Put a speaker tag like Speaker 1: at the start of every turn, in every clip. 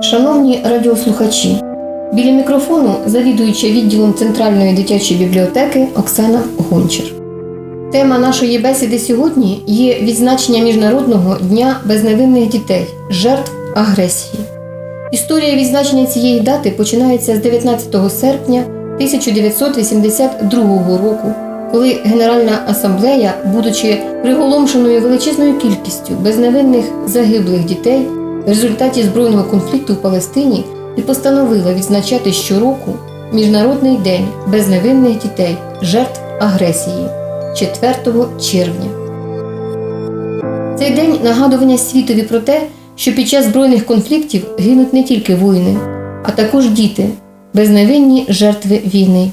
Speaker 1: Шановні радіослухачі, біля мікрофону завідуюча відділом Центральної дитячої бібліотеки Оксана Гончар. Тема нашої бесіди сьогодні є відзначення Міжнародного дня безневинних дітей, жертв агресії. Історія відзначення цієї дати починається з 19 серпня 1982 року, коли Генеральна асамблея, будучи приголомшеною величезною кількістю безневинних загиблих дітей в результаті збройного конфлікту в Палестині, і постановила відзначати щороку Міжнародний день безневинних дітей, жертв агресії 4 червня. Цей день нагадування світові про те, що під час збройних конфліктів гинуть не тільки воїни, а також діти, безневинні жертви війни.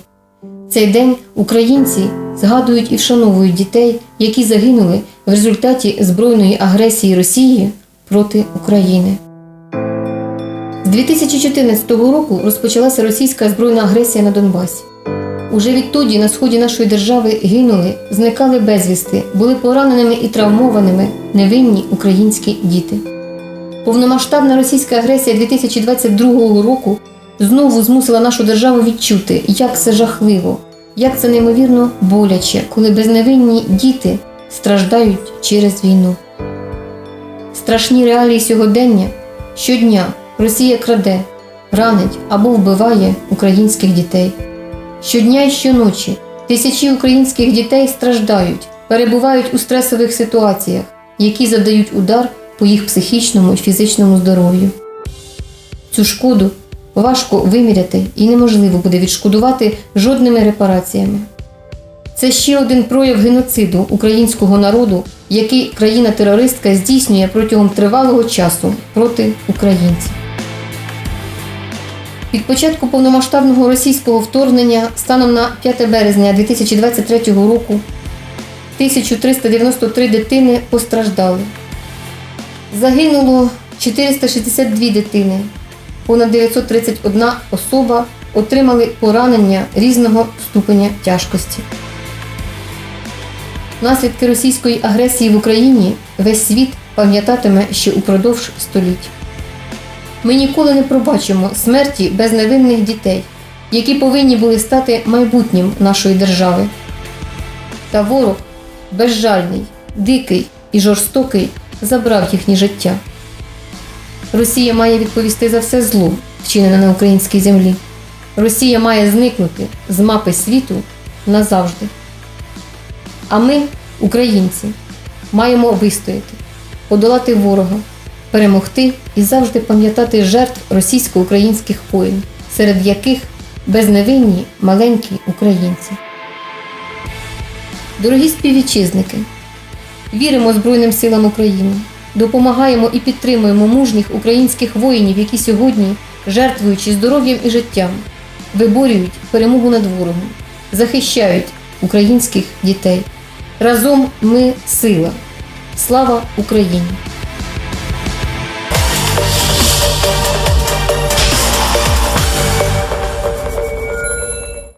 Speaker 1: Цей день українці згадують і вшановують дітей, які загинули в результаті збройної агресії Росії проти України. З 2014 року розпочалася російська збройна агресія на Донбасі. Уже відтоді на сході нашої держави гинули, зникали безвісти, були пораненими і травмованими невинні українські діти. Повномасштабна російська агресія 2022 року знову змусила нашу державу відчути, як це жахливо, як це неймовірно боляче, коли безневинні діти страждають через війну. Страшні реалії сьогодення щодня Росія краде, ранить або вбиває українських дітей. Щодня і щоночі тисячі українських дітей страждають, перебувають у стресових ситуаціях, які завдають удар по їх психічному і фізичному здоров'ю. Цю шкоду важко виміряти і неможливо буде відшкодувати жодними репараціями. Це ще один прояв геноциду українського народу, який країна-терористка здійснює протягом тривалого часу проти українців. Від початку повномасштабного російського вторгнення станом на 5 березня 2023 року 1393 дитини постраждали. Загинуло 462 дитини, понад 931 особа отримали поранення різного ступеня тяжкості. Наслідки російської агресії в Україні весь світ пам'ятатиме ще упродовж століть. Ми ніколи не пробачимо смерті безневинних дітей, які повинні були стати майбутнім нашої держави. Та ворог безжальний, дикий і жорстокий забрав їхнє життя. Росія має відповісти за все зло, вчинене на українській землі. Росія має зникнути з мапи світу назавжди. А ми, українці, маємо вистояти, подолати ворога, перемогти і завжди пам'ятати жертв російсько-українських воїн, серед яких безневинні маленькі українці. Дорогі співвітчизники, віримо Збройним силам України, допомагаємо і підтримуємо мужніх українських воїнів, які сьогодні, жертвуючи здоров'ям і життям, виборюють перемогу над ворогом, захищають українських дітей. Разом ми сила. Слава Україні!